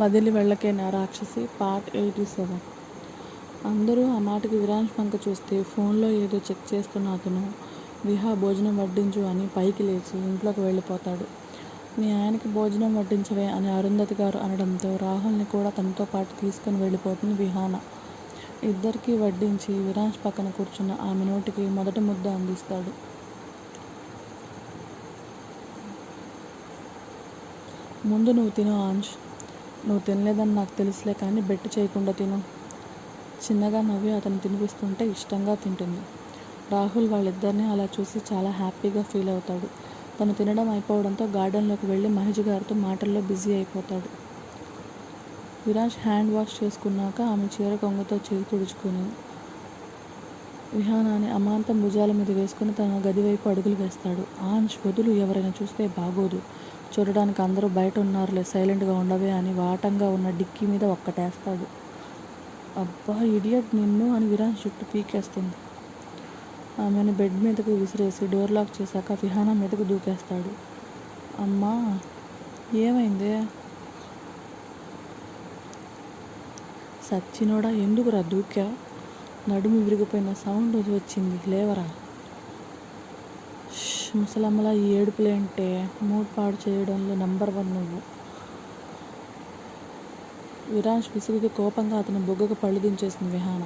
వదిలి వెళ్ళకే నా రాక్షసి పార్ట్ ఎయిటీ సెవెన్. అందరూ ఆ మాటకి విరాంజ్ వంక చూస్తే ఫోన్లో ఏదో చెక్ చేస్తున్న అతను విహా భోజనం వడ్డించు అని పైకి లేచి ఇంట్లోకి వెళ్ళిపోతాడు. మీ ఆయనకి భోజనం వడ్డించవే అని అరుంధతి గారు అనడంతో రాహుల్ని కూడా తనతో పాటు తీసుకుని వెళ్ళిపోతుంది విహాన. ఇద్దరికీ వడ్డించి విరాంశ్ పక్కన కూర్చున్న ఆమె నోటికి మొదటి ముద్ద అందిస్తాడు. ముందు నువ్వు తిను ఆంష్ నువ్వు తినలేదని నాకు తెలుసులే కానీ బెట్టు చేయకుండా తిను. చిన్నగా నవ్వి అతను తినిపిస్తుంటే ఇష్టంగా తింటుంది. రాహుల్ వాళ్ళిద్దరిని అలా చూసి చాలా హ్యాపీగా ఫీల్ అవుతాడు. తను తినడం అయిపోవడంతో గార్డెన్లోకి వెళ్ళి మహేష్ గారితో మాటల్లో బిజీ అయిపోతాడు. విరాజ్ హ్యాండ్ వాష్ చేసుకున్నాక ఆమె చీర కొంగతో చేయి తుడుచుకుని విహానాన్ని అమాంతం భుజాల మీద వేసుకుని తన గది వైపు అడుగులు వేస్తాడు. ఆంష్ వదులు ఎవరైనా చూస్తే బాగోదు. చూడడానికి అందరూ బయట ఉన్నారులే సైలెంట్గా ఉండవే అని వాటంగా ఉన్న డిక్కీ మీద ఒక్కటేస్తాడు. అబ్బా ఇడియట్ నిన్ను అని విరాన్ చుట్టూ పీకేస్తుంది. ఆమెను బెడ్ మీదకు విసిరేసి డోర్ లాక్ చేశాక విహానా మీదకు దూకేస్తాడు. అమ్మా ఏమైంది? సచ్చినోడా ఎందుకురా దూకా నడుము విరిగిపోయిన సౌండ్ వచ్చింది లేవరా? ముసలమ్మల ఈ ఏడుపులేంటే మూడ్ పాడు చేయడంలో నంబర్ వన్ నువ్వు. విరాజ్ విసుగుకి కోపంగా అతని బొగ్గకు పళ్ళు దించేసింది విహాన.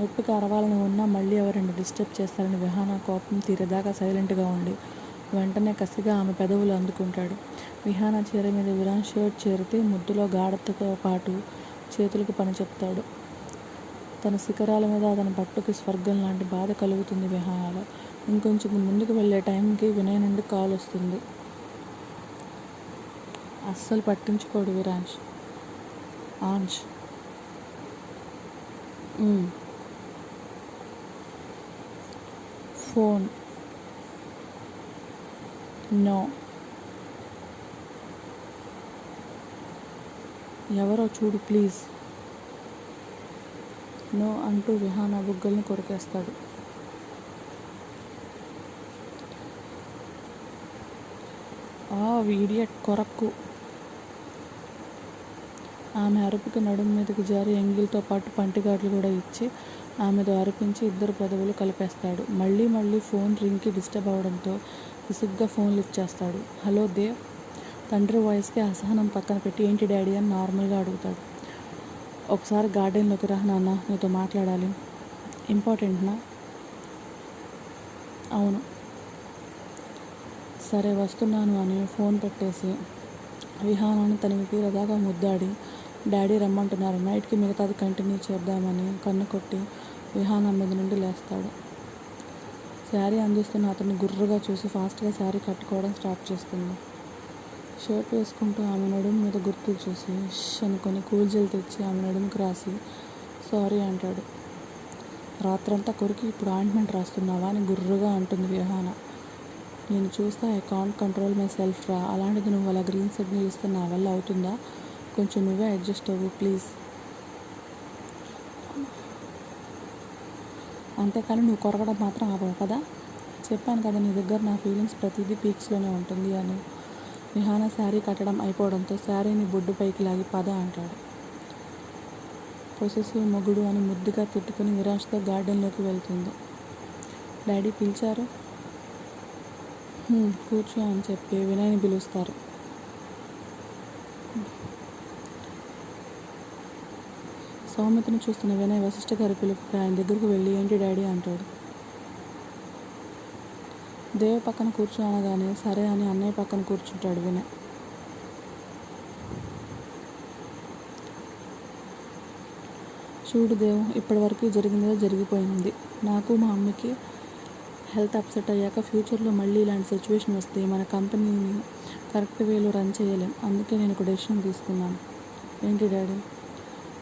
నొప్పికి అరవాలని ఉన్నా మళ్ళీ ఎవరైనా డిస్టర్బ్ చేస్తారని విహాన కోపం తీరేదాకా సైలెంట్గా ఉండి వెంటనే కసిగా ఆమె పెదవులు అందుకుంటాడు. విహాన చీర మీద విరాన్ షర్ట్ చేరితే ముద్దులో గాఢతతో పాటు చేతులకు పని చెప్తాడు. తన శిఖరాల మీద అతని పట్టుకి స్వర్గం లాంటి బాధ కలుగుతుంది విహానాలో ఇంకొంచెం ముందుకు వెళ్ళే టైంకి వినయ్ నుండి కాల్ వస్తుంది. అస్సలు పట్టించుకోడు ఆంష్. "ఉమ్." ఫోన్. నో. ఎవరో చూడు ప్లీజ్. నో అంటూ విహాన బుగ్గల్ని కొరికేస్తాడు. ఆ వీడియట్ కొరక్కు ఆమె అరుపుకి నడుము మీదకి జారి ఎంగిల్తో పాటు పంటిగాట్లు కూడా ఇచ్చి ఆమెతో అరిపించి ఇద్దరు పెదవులు కలిపేస్తాడు. మళ్ళీ మళ్ళీ ఫోన్ రింగ్కి డిస్టర్బ్ అవడంతో విసుగ్గా ఫోన్ లిఫ్ట్ చేస్తాడు. హలో దేవ్. తండ్రి వాయిస్కి అసహనం పక్కన పెట్టి ఏంటి డాడీ అని నార్మల్గా అడుగుతాడు. ఒకసారి గార్డెన్లోకి రా నాన్న నీతో మాట్లాడాలి. ఇంపార్టెంట్నా? అవును. సరే వస్తున్నాను అని ఫోన్ పెట్టేసి విహానాన్ని తనకి తీరదాకా ముద్దాడి డాడీ రమ్మంటున్నారు నైట్కి మిగతాది కంటిన్యూ చేద్దామని కన్ను కొట్టి విహానం మీద నుండి లేస్తాడు. శారీ అందిస్తున్న అతన్ని గుర్రుగా చూసి ఫాస్ట్గా శారీ కట్టుకోవడం స్టార్ట్ చేస్తుంది. షేప్ వేసుకుంటూ ఆమె నడుము మీద గుర్తులు చూసి ష్ అనుకొని తెచ్చి ఆమె నడుముకి రాసి సారీ అంటాడు. రాత్రంతా కొరికి ఇప్పుడు ఆయింట్మెంట్ రాస్తున్నావా? అని గుర్రుగా అంటుంది విహాన. నేను చూస్తే I can't control myself రా. అలాంటిది నువ్వు అలా గ్రీన్ సిగ్నల్ ఇస్తే నా వల్ల అవుతుందా? కొంచెం నువ్వే అడ్జస్ట్ అవ్వు ప్లీజ్. అంతేకాని నువ్వు కొరగడం మాత్రం ఆపవు కదా? చెప్పాను కదా నీ దగ్గర నా ఫీలింగ్స్ ప్రతిదీ పీక్స్లోనే ఉంటుంది అని. విహాన శారీ కట్టడం అయిపోవడంతో శారీని బొడ్డు పైకి లాగి పద అంటాడు. పొసెసివ్ మొగుడు అని ముద్దుగా తిట్టుకుని నిరాశతో గార్డెన్లోకి వెళ్తుంది. డాడీ పిలిచారు? కూర్చో అని చెప్పి వినయ్ని పిలుస్తారు. సౌమిత్రిని చూస్తున్న వినయ్ వశిష్ఠ గారి పిలుపుకి ఆయన దగ్గరకు వెళ్ళి ఏంటి డాడీ? అంటాడు. దేవ పక్కన కూర్చో అనగానే సరే అని అన్నయ్య పక్కన కూర్చుంటాడు వినయ్. చూడు దేవ్ ఇప్పటివరకు జరిగిందో జరిగిపోయింది. నాకు మా అమ్మకి హెల్త్ అప్సెట్ అయ్యాక ఫ్యూచర్లో మళ్ళీ ఇలాంటి సిచ్యువేషన్ వస్తే మన కంపెనీని కరెక్ట్ వేలో రన్ చేయలేం. అందుకే నేను ఒక డెసిషన్ తీసుకున్నాను. ఏంటి డాడీ?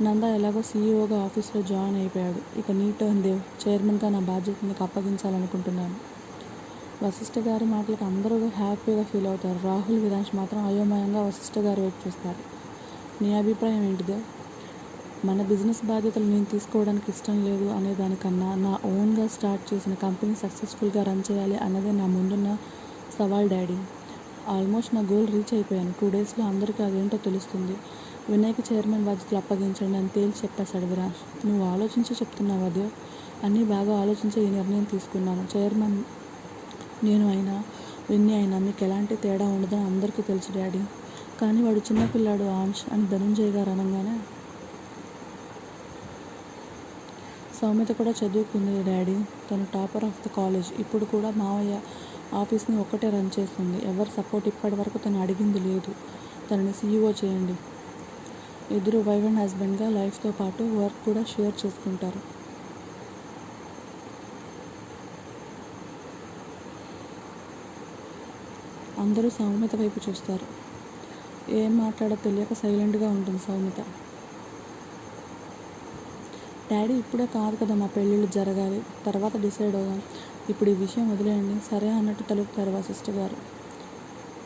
నందా ఎలాగో సీఈఓగా ఆఫీస్లో జాయిన్ అయిపోయాడు. ఇక నీ టర్న్ దేవ్. చైర్మన్గా నా బాధ్యత నీకు అప్పగించాలనుకుంటున్నాను. వశిష్ఠ గారి మాటలకు అందరూ హ్యాపీగా ఫీల్ అవుతారు. రాహుల్ విరాంష్ మాత్రం అయోమయంగా వశిష్ఠ గారి వైపు చూస్తారు. నీ అభిప్రాయం ఏంటిదే? మన బిజినెస్ బాధ్యతలు నేను తీసుకోవడానికి ఇష్టం లేదు అనే దానికన్నా నా ఓన్గా స్టార్ట్ చేసిన కంపెనీ సక్సెస్ఫుల్గా రన్ చేయాలి అన్నదే నా ముందున్న సవాల్ డాడీ. ఆల్మోస్ట్ నా గోల్ రీచ్ అయిపోయాను. టూ డేస్లో అందరికీ అదేంటో తెలుస్తుంది. వినాయక చైర్మన్ బాధ్యతలు అప్పగించండి అని తేల్చి చెప్పేశాడు విరాజ్ నువ్వు ఆలోచించి చెప్తున్నావు అదే? అన్నీ బాగా ఆలోచించి ఈ నిర్ణయం తీసుకున్నాను. చైర్మన్ నేను అయినా విన్నీ అయినా మీకు ఎలాంటి తేడా ఉండదని అందరికీ తెలుసు డాడీ. కానీ వాడు చిన్నపిల్లాడు ఆంష్ అని ధనుంజయ్ గారు అనగానే సౌమ్యత కూడా చదువుకుంది డాడీ. తను టాపర్ ఆఫ్ ద కాలేజ్. ఇప్పుడు కూడా మావయ్య ఆఫీస్ని ఒక్కటే రన్ చేస్తుంది. ఎవరి సపోర్ట్ ఇప్పటి వరకు తను అడిగింది లేదు. తనని సీఈఓ చేయండి. ఇద్దరు వైఫ్ అండ్ హస్బెండ్గా లైఫ్తో పాటు వర్క్ కూడా షేర్ చేసుకుంటారు. అందరూ సౌమ్యత వైపు చూస్తారు. ఏం మాట్లాడో తెలియక సైలెంట్గా ఉంటుంది సౌమ్యత. డాడీ ఇప్పుడే కాదు కదా మా పెళ్ళిళ్ళు జరగాలి. తర్వాత డిసైడ్ అవుదాం. ఇప్పుడు ఈ విషయం వదిలేయండి. సరే అన్నట్టు తలుపుతారు సిస్టర్ గారు.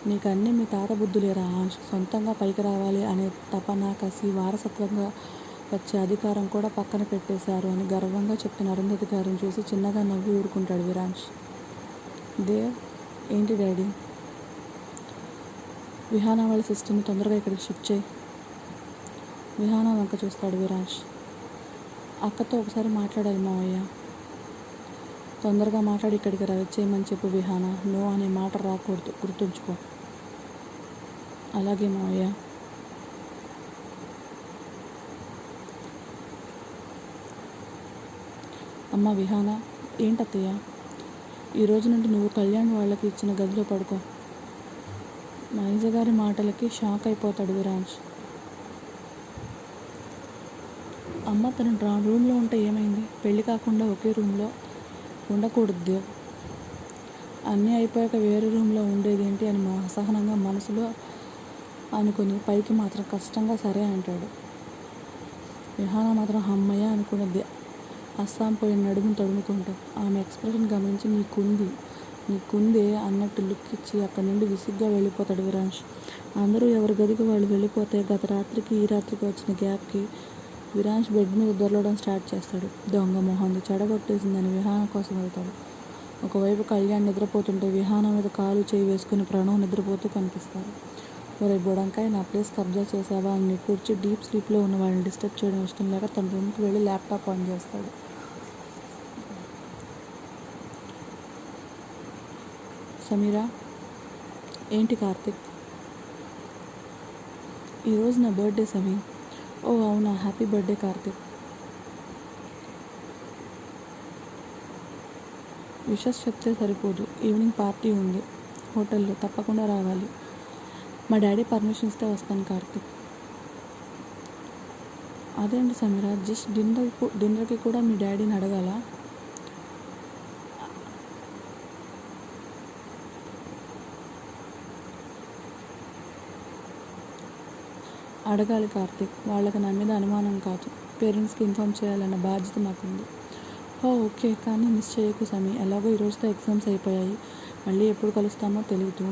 నీకు అన్నీ మీ తాత బుద్ధులేరా? ఆంష్ సొంతంగా పైకి రావాలి అనే తపన కసి వారసత్వంగా వచ్చే అధికారం కూడా పక్కన పెట్టేశారు అని గర్వంగా చెప్పిన అరుంధతి గారిని చూసి చిన్నగా నవ్వి ఊరుకుంటాడు విరాంష్. దేవ్ ఏంటి డాడీ? విహానా వాళ్ళ సిస్టర్ని తొందరగా ఇక్కడికి షిఫ్ట్ చేయి. విహానా వంక చూస్తాడు విరాజ్. అక్కతో ఒకసారి మాట్లాడాలి మావయ్య. తొందరగా మాట్లాడి ఇక్కడికి రా చెప్పు విహాన. నో అనే మాట రాకూడదు. గుర్తుంచుకో. అలాగే మావయ్య. అమ్మ విహాన ఏంటత్తయ్య? ఈ రోజు నుండి నువ్వు కళ్యాణ్ వాళ్ళకి ఇచ్చిన గదిలో పడుకో. మహేజ గారి మాటలకి షాక్ అయిపోతాడు విరాజ్. అమ్మ తను డ్రా రూమ్లో ఉంటే ఏమైంది? పెళ్ళి కాకుండా ఒకే రూమ్లో ఉండకూడదు. అన్నీ అయిపోయాక వేరే రూమ్లో ఉండేది ఏంటి అని మా అసహనంగా మనసులో అనుకుని పైకి మాత్రం కష్టంగా సరే అంటాడు. విహాన మాత్రం అమ్మయ్య అనుకున్నది. అస్సాం పోయిన నడుము తడుముకుంటూ ఆమె ఎక్స్ప్రెషన్ గమనించి నీకుంది. నీకుందే అన్నట్టు లుక్ ఇచ్చి అక్కడి నుండి విసుగ్గా వెళ్ళిపోతాడు విరాంష్. అందరూ ఎవరి గదికి వాళ్ళు వెళ్ళిపోతే గత రాత్రికి ఈ రాత్రికి వచ్చిన గ్యాప్కి విరాంష్ బెడ్ మీద దొరలడం స్టార్ట్ చేస్తాడు. దొంగ మొహంది చెడగొట్టేసిందని విహాన కోసం వెళ్తాడు. ఒకవైపు కళ్యాణ్ నిద్రపోతుంటే విహాన మీద కాలు చేయి వేసుకుని ప్రాణం నిద్రపోతూ కనిపిస్తారు ఒరే బుడంకాయ నా ప్లేస్ కబ్జా చేసావా? అని నిట్టూర్చి డీప్ స్లీప్లో ఉన్న వాళ్ళని డిస్టర్బ్ చేయడం ఇష్టం లేక తన రూమ్కి వెళ్ళి ల్యాప్టాప్ ఆన్ చేస్తాడు. సమీరా? ఏంటి కార్తిక్? ఈరోజు నా బర్త్డే సమీ. ఓ అవునా. Happy birthday Karthik. విషస్ చెప్తే సరిపోదు. ఈవినింగ్ పార్టీ ఉంది. హోటల్లో తప్పకుండా రావాలి. మా డాడీ పర్మిషన్ ఇస్తే వస్తాను కార్తిక్. అదేంటి సమీరా? జస్ట్ డిన్నర్ డిన్నర్కి కూడా మీ డాడీని అడగాల? అడగాలి కార్తిక్. వాళ్ళకి నా మీద అనుమానం కాదు. పేరెంట్స్కి ఇన్ఫామ్ చేయాలన్న బాధ్యత నాకుంది ఓ ఓకే కానీ మిస్ చేయకు సమీ. ఎలాగో ఈరోజుతో ఎగ్జామ్స్ అయిపోయాయి. మళ్ళీ ఎప్పుడు కలుస్తామో తెలియదు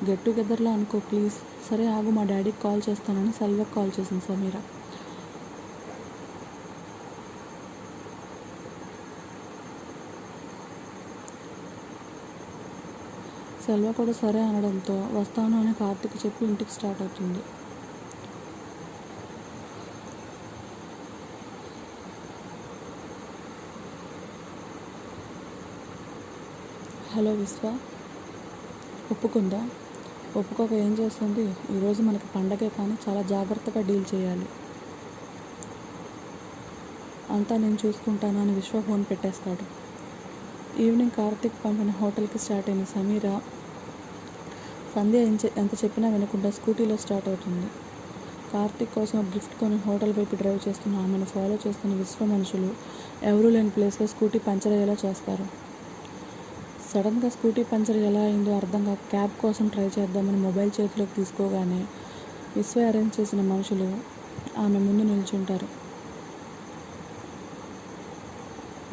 గెట్ టుగెదర్లో అనుకో ప్లీజ్. సరే ఆగు మా డాడీకి కాల్ చేస్తానని సెల్వకి కాల్ చేసింది సమీరా. సెల్వ కూడా సరే అనడంతో వస్తాను అని కార్తిక్ చెప్పి ఇంటికి స్టార్ట్ అవుతుంది. హలో విశ్వ. ఒప్పుకుందా? ఒప్పుకోక ఏం చేస్తుంది? ఈరోజు మనకి పండగే కానీ చాలా జాగ్రత్తగా డీల్ చేయాలి. అంతా నేను చూసుకుంటాను అని విశ్వ ఫోన్ పెట్టేస్తాడు. ఈవినింగ్ కార్తిక్ పంపిన హోటల్కి స్టార్ట్ అయిన సమీర సంధ్య ఎంత చెప్పినా వినకుండా స్కూటీలో స్టార్ట్ అవుతుంది. కార్తిక్ కోసం గిఫ్ట్ కొని హోటల్ వైపు డ్రైవ్ చేస్తున్న ఆమెను ఫాలో చేస్తున్న విశ్వ మనుషులు ఎవరూ లేని ప్లేస్లో స్కూటీ పంచర్ అయ్యేలా చేస్తారు. సడన్గా స్కూటీ పంచర్ ఎలా అయిందో అర్థం కాక క్యాబ్ కోసం ట్రై చేద్దామని మొబైల్ చేతిలోకి తీసుకోగానే విశ్వ అరేంజ్ చేసిన మనుషులు ఆమె ముందు నిల్చుంటారు.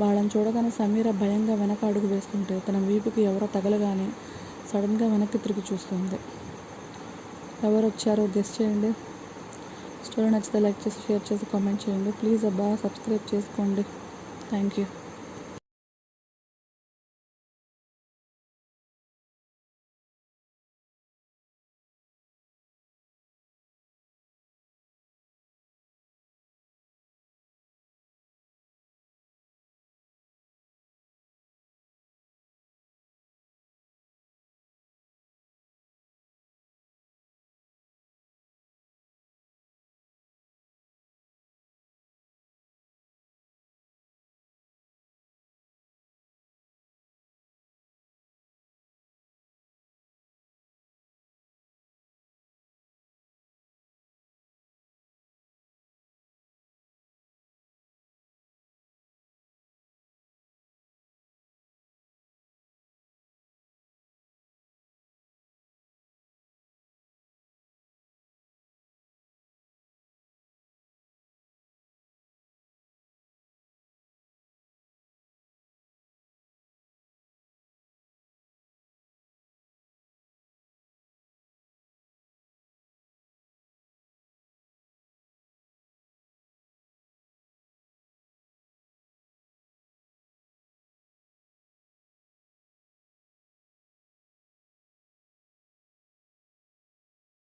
వాళ్ళని చూడగానే సమీర భయంగా వెనక అడుగు వేస్తుంటే తన వీపుకి ఎవరో తగలగానే సడన్గా వెనక్కి తిరిగి చూస్తుంది. ఎవరు వచ్చారో గెస్ట్ చేయండి. స్టోరీ నచ్చితే లైక్ చేసి షేర్ చేసి కామెంట్ చేయండి. ప్లీజ్ అబ్బా సబ్స్క్రైబ్ చేసుకోండి. Thank you